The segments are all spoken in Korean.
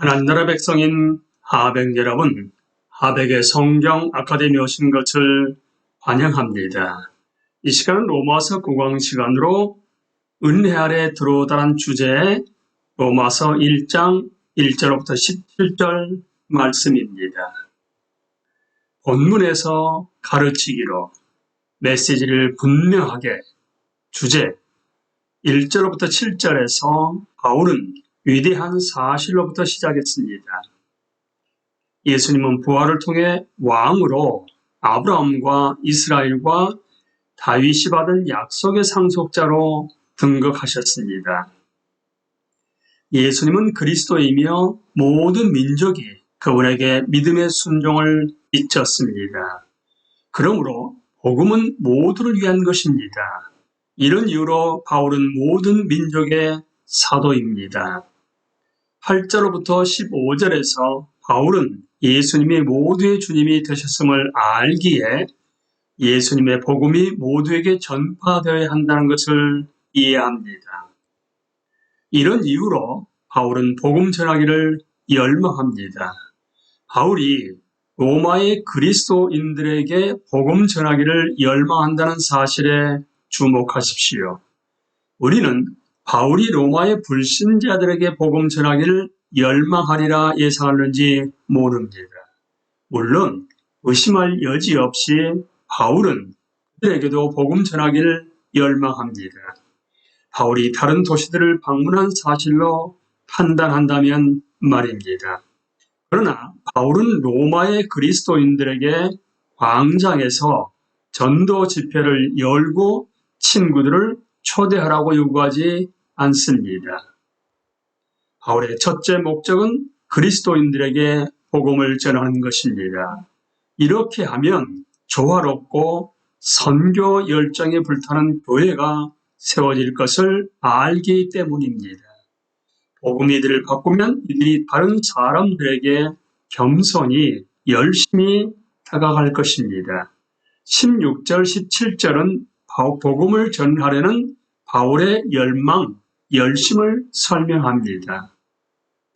하나님 나라 백성인 하백 여러분, 하백의 성경 아카데미 오신 것을 환영합니다. 이 시간은 로마서 국왕 시간으로 은혜 아래 들어오다란 주제의 로마서 1장 1절부터 17절 말씀입니다. 본문에서 가르치기로 메시지를 분명하게 주제 1절부터 7절에서 바울은 위대한 사실로부터 시작했습니다. 예수님은 부활을 통해 왕으로 아브라함과 이스라엘과 다윗이 받은 약속의 상속자로 등극하셨습니다. 예수님은 그리스도이며 모든 민족이 그분에게 믿음의 순종을 잊혔습니다. 그러므로 복음은 모두를 위한 것입니다. 이런 이유로 바울은 모든 민족의 사도입니다. 8절로부터 15절에서 바울은 예수님이 모두의 주님이 되셨음을 알기에 예수님의 복음이 모두에게 전파되어야 한다는 것을 이해합니다. 이런 이유로 바울은 복음 전하기를 열망합니다. 바울이 로마의 그리스도인들에게 복음 전하기를 열망한다는 사실에 주목하십시오. 우리는 바울이 로마의 불신자들에게 복음 전하기를 열망하리라 예상하는지 모릅니다. 물론 의심할 여지 없이 바울은 그들에게도 복음 전하기를 열망합니다. 바울이 다른 도시들을 방문한 사실로 판단한다면 말입니다. 그러나 바울은 로마의 그리스도인들에게 광장에서 전도 집회를 열고 친구들을 초대하라고 요구하지 않습니다. 바울의 첫째 목적은 그리스도인들에게 복음을 전하는 것입니다. 이렇게 하면 조화롭고 선교 열정에 불타는 교회가 세워질 것을 알기 때문입니다. 복음이 이들을 바꾸면 이들이 다른 사람들에게 겸손히 열심히 다가갈 것입니다. 16절, 17절은 복음을 전하려는 바울의 열망, 열심을 설명합니다.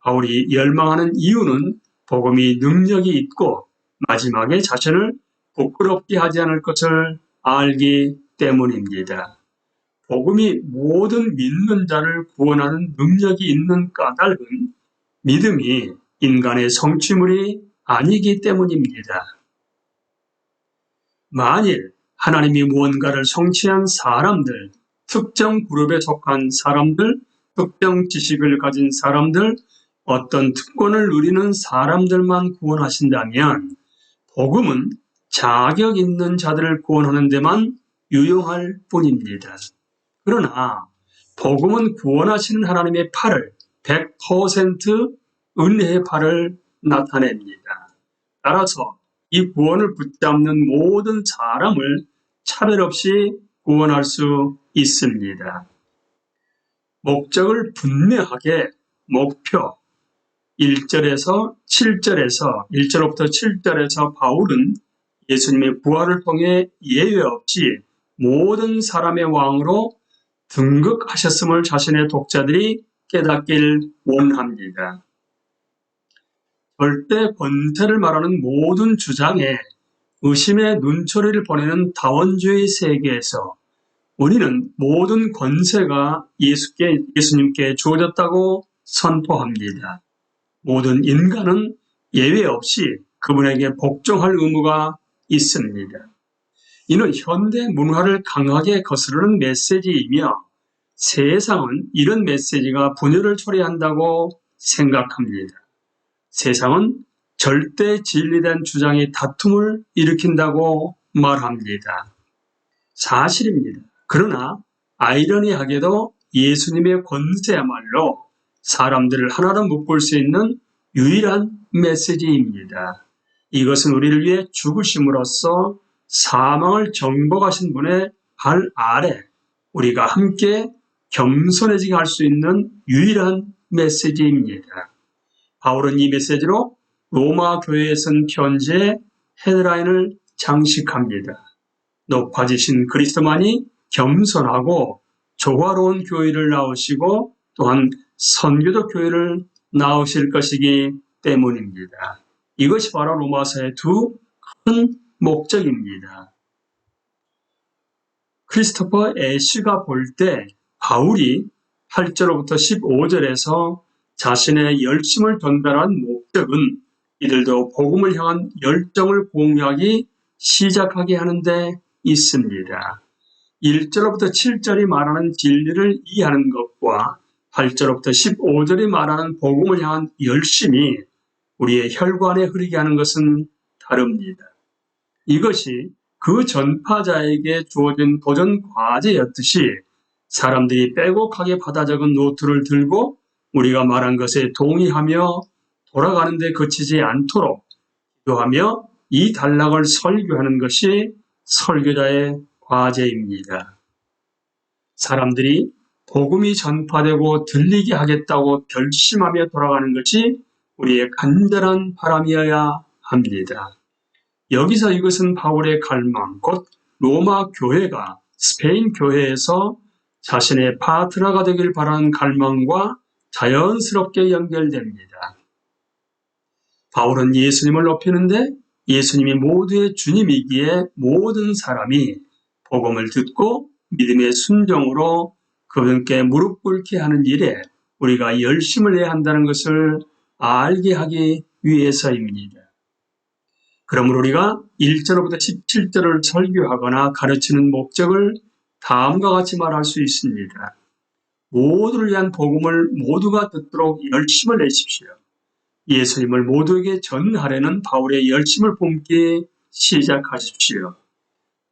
바울이 열망하는 이유는 복음이 능력이 있고 마지막에 자신을 부끄럽게 하지 않을 것을 알기 때문입니다. 복음이 모든 믿는 자를 구원하는 능력이 있는 까닭은 믿음이 인간의 성취물이 아니기 때문입니다. 만일 하나님이 무언가를 성취한 사람들, 특정 그룹에 속한 사람들, 특정 지식을 가진 사람들, 어떤 특권을 누리는 사람들만 구원하신다면 복음은 자격 있는 자들을 구원하는 데만 유용할 뿐입니다. 그러나 복음은 구원하시는 하나님의 팔을 100% 은혜의 팔을 나타냅니다. 따라서 이 구원을 붙잡는 모든 사람을 차별 없이 구원할 수 있습니다. 목적을 분명하게 목표 1절에서 7절에서 1절부터 7절에서 바울은 예수님의 부활을 통해 예외 없이 모든 사람의 왕으로 등극하셨음을 자신의 독자들이 깨닫길 원합니다. 절대 권세를 말하는 모든 주장에 의심의 눈초리를 보내는 다원주의 세계에서 우리는 모든 권세가 예수께, 예수님께 주어졌다고 선포합니다. 모든 인간은 예외 없이 그분에게 복종할 의무가 있습니다. 이는 현대 문화를 강하게 거스르는 메시지이며 세상은 이런 메시지가 분열을 초래한다고 생각합니다. 세상은 절대 진리된 주장이 다툼을 일으킨다고 말합니다. 사실입니다. 그러나 아이러니하게도 예수님의 권세야말로 사람들을 하나로 묶을 수 있는 유일한 메시지입니다. 이것은 우리를 위해 죽으심으로써 사망을 정복하신 분의 발 아래 우리가 함께 겸손해지게 할 수 있는 유일한 메시지입니다. 바울은 이 메시지로 로마 교회에 쓴 편지에 헤드라인을 장식합니다. 높아지신 그리스도만이 겸손하고 조화로운 교회를 나오시고 또한 선교적 교회를 나오실 것이기 때문입니다. 이것이 바로 로마서의 두 큰 목적입니다. 크리스토퍼 애쉬가 볼 때 바울이 8절로부터 15절에서 자신의 열심을 전달한 목적은 이들도 복음을 향한 열정을 공유하기 시작하게 하는 데 있습니다. 1절로부터 7절이 말하는 진리를 이해하는 것과 8절로부터 15절이 말하는 복음을 향한 열심이 우리의 혈관에 흐르게 하는 것은 다릅니다. 이것이 그 전파자에게 주어진 도전 과제였듯이 사람들이 빼곡하게 받아 적은 노트를 들고 우리가 말한 것에 동의하며 돌아가는데 그치지 않도록 기도하며 이 단락을 설교하는 것이 설교자의 과제입니다. 사람들이 복음이 전파되고 들리게 하겠다고 결심하며 돌아가는 것이 우리의 간절한 바람이어야 합니다. 여기서 이것은 바울의 갈망, 곧 로마 교회가 스페인 교회에서 자신의 파트너가 되길 바라는 갈망과 자연스럽게 연결됩니다. 바울은 예수님을 높이는데 예수님이 모두의 주님이기에 모든 사람이 복음을 듣고 믿음의 순종으로 그분께 무릎 꿇게 하는 일에 우리가 열심을 내야 한다는 것을 알게 하기 위해서입니다. 그러므로 우리가 1절부터 17절을 설교하거나 가르치는 목적을 다음과 같이 말할 수 있습니다. 모두를 위한 복음을 모두가 듣도록 열심을 내십시오. 예수님을 모두에게 전하려는 바울의 열심을 뿜기 시작하십시오.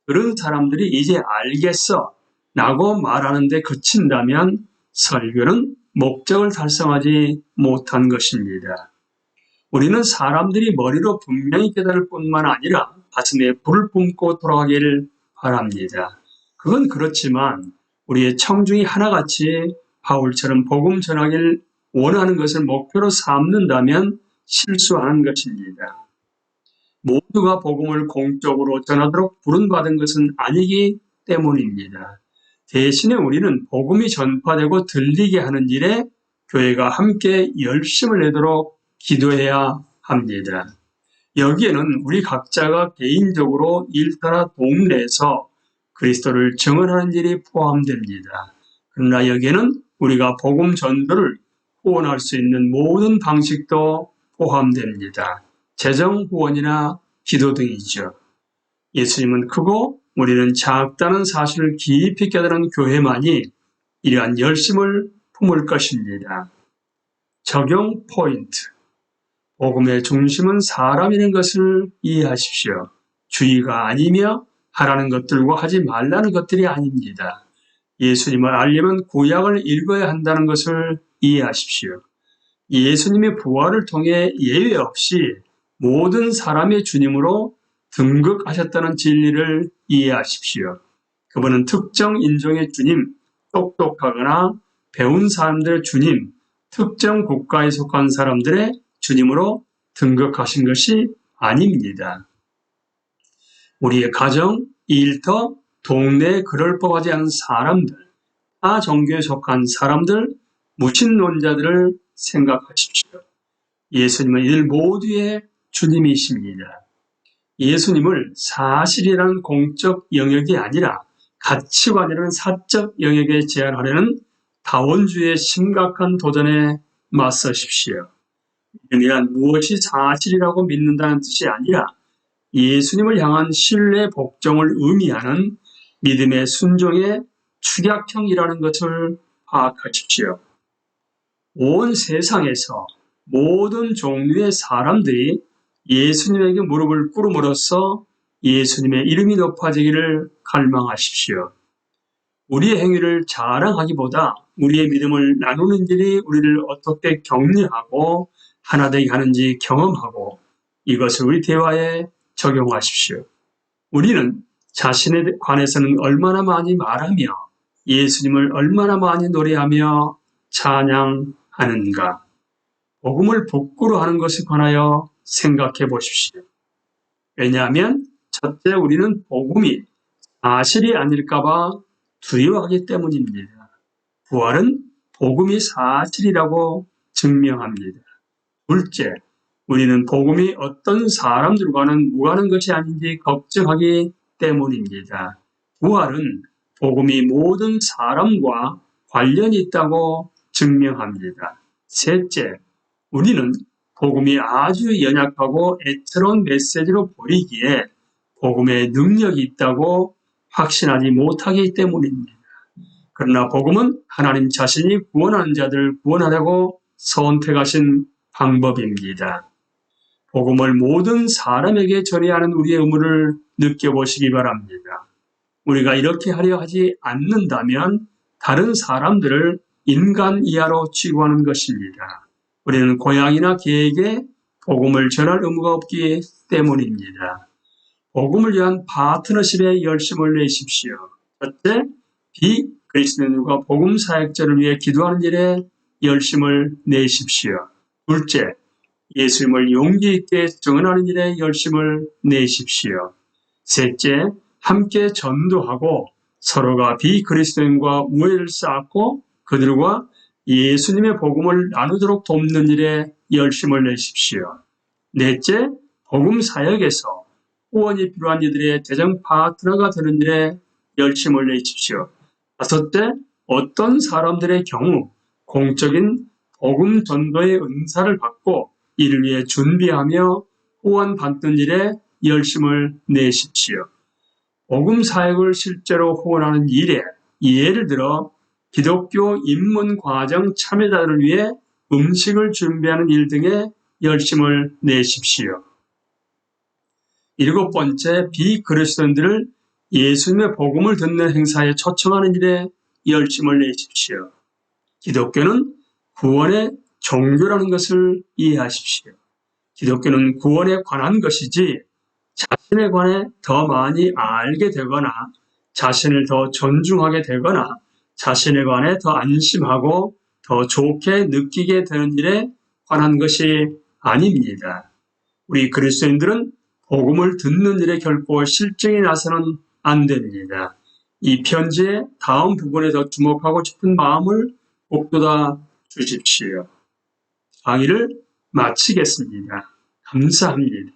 그런 사람들이 이제 알겠어 라고 말하는데 그친다면 설교는 목적을 달성하지 못한 것입니다. 우리는 사람들이 머리로 분명히 깨달을 뿐만 아니라 가슴에 불을 뿜고 돌아가기를 바랍니다. 그건 그렇지만 우리의 청중이 하나같이 바울처럼 복음 전하기를 원하는 것을 목표로 삼는다면 실수하는 것입니다. 모두가 복음을 공적으로 전하도록 부른받은 것은 아니기 때문입니다. 대신에 우리는 복음이 전파되고 들리게 하는 일에 교회가 함께 열심을 내도록 기도해야 합니다. 여기에는 우리 각자가 개인적으로 일터나 동네에서 그리스도를 증언하는 일이 포함됩니다. 그러나 여기에는 우리가 복음 전도를 후원할 수 있는 모든 방식도 포함됩니다. 재정 후원이나 기도 등이죠. 예수님은 크고 우리는 작다는 사실을 깊이 깨달은 교회만이 이러한 열심을 품을 것입니다. 적용 포인트. 복음의 중심은 사람이라는 것을 이해하십시오. 주의가 아니며 하라는 것들과 하지 말라는 것들이 아닙니다. 예수님을 알려면 구약을 읽어야 한다는 것을 이해하십시오. 예수님의 부활을 통해 예외 없이 모든 사람의 주님으로 등극하셨다는 진리를 이해하십시오. 그분은 특정 인종의 주님, 똑똑하거나 배운 사람들의 주님, 특정 국가에 속한 사람들의 주님으로 등극하신 것이 아닙니다. 우리의 가정, 일터, 동네에 그럴 법하지 않은 사람들, 타 종교에 속한 사람들, 무신론자들을 생각하십시오. 예수님은 이들 모두의 주님이십니다. 예수님을 사실이라는 공적 영역이 아니라 가치관이라는 사적 영역에 제한하려는 다원주의 심각한 도전에 맞서십시오. 믿음이란 무엇이 사실이라고 믿는다는 뜻이 아니라 예수님을 향한 신뢰 복종을 의미하는 믿음의 순종의 축약형이라는 것을 파악하십시오. 온 세상에서 모든 종류의 사람들이 예수님에게 무릎을 꿇음으로써 예수님의 이름이 높아지기를 갈망하십시오. 우리의 행위를 자랑하기보다 우리의 믿음을 나누는 일이 우리를 어떻게 격려하고 하나 되게 하는지 경험하고 이것을 우리 대화에 적용하십시오. 우리는 자신에 관해서는 얼마나 많이 말하며 예수님을 얼마나 많이 노래하며 찬양하는가. 복음을 복구로 하는 것에 관하여 생각해 보십시오. 왜냐하면 첫째 우리는 복음이 사실이 아닐까봐 두려워하기 때문입니다. 부활은 복음이 사실이라고 증명합니다. 둘째, 우리는 복음이 어떤 사람들과는 무관한 것이 아닌지 걱정하기 때문입니다. 부활은 복음이 모든 사람과 관련이 있다고 증명합니다. 셋째, 우리는 복음이 아주 연약하고 애처로운 메시지로 보이기에 복음의 능력이 있다고 확신하지 못하기 때문입니다. 그러나 복음은 하나님 자신이 구원하는 자들을 구원하려고 선택하신 방법입니다. 복음을 모든 사람에게 전해야 하는 우리의 의무를 느껴보시기 바랍니다. 우리가 이렇게 하려 하지 않는다면 다른 사람들을 인간 이하로 취급하는 것입니다. 우리는 고향이나 개에게 복음을 전할 의무가 없기 때문입니다. 복음을 위한 파트너십에 열심을 내십시오. 첫째, 비그리스도인과 복음 사역자를 위해 기도하는 일에 열심을 내십시오. 둘째, 예수님을 용기 있게 증언하는 일에 열심을 내십시오. 셋째, 함께 전도하고 서로가 비그리스도인과 우애를 쌓고 그들과 예수님의 복음을 나누도록 돕는 일에 열심을 내십시오. 넷째, 복음 사역에서 후원이 필요한 이들의 재정 파트너가 되는 일에 열심을 내십시오. 다섯째, 어떤 사람들의 경우 공적인 복음 전도의 은사를 받고 이를 위해 준비하며 후원 받는 일에 열심을 내십시오. 복음 사역을 실제로 후원하는 일에 예를 들어 기독교 입문 과정 참여자들을 위해 음식을 준비하는 일 등에 열심을 내십시오. 일곱 번째, 비그리스도인들을 예수님의 복음을 듣는 행사에 초청하는 일에 열심을 내십시오. 기독교는 구원의 종교라는 것을 이해하십시오. 기독교는 구원에 관한 것이지 자신에 관해 더 많이 알게 되거나 자신을 더 존중하게 되거나 자신에 관해 더 안심하고 더 좋게 느끼게 되는 일에 관한 것이 아닙니다. 우리 그리스도인들은 복음을 듣는 일에 결코 실증이 나서는 안 됩니다. 이 편지의 다음 부분에 더 주목하고 싶은 마음을 복돋아 주십시오. 강의를 마치겠습니다. 감사합니다.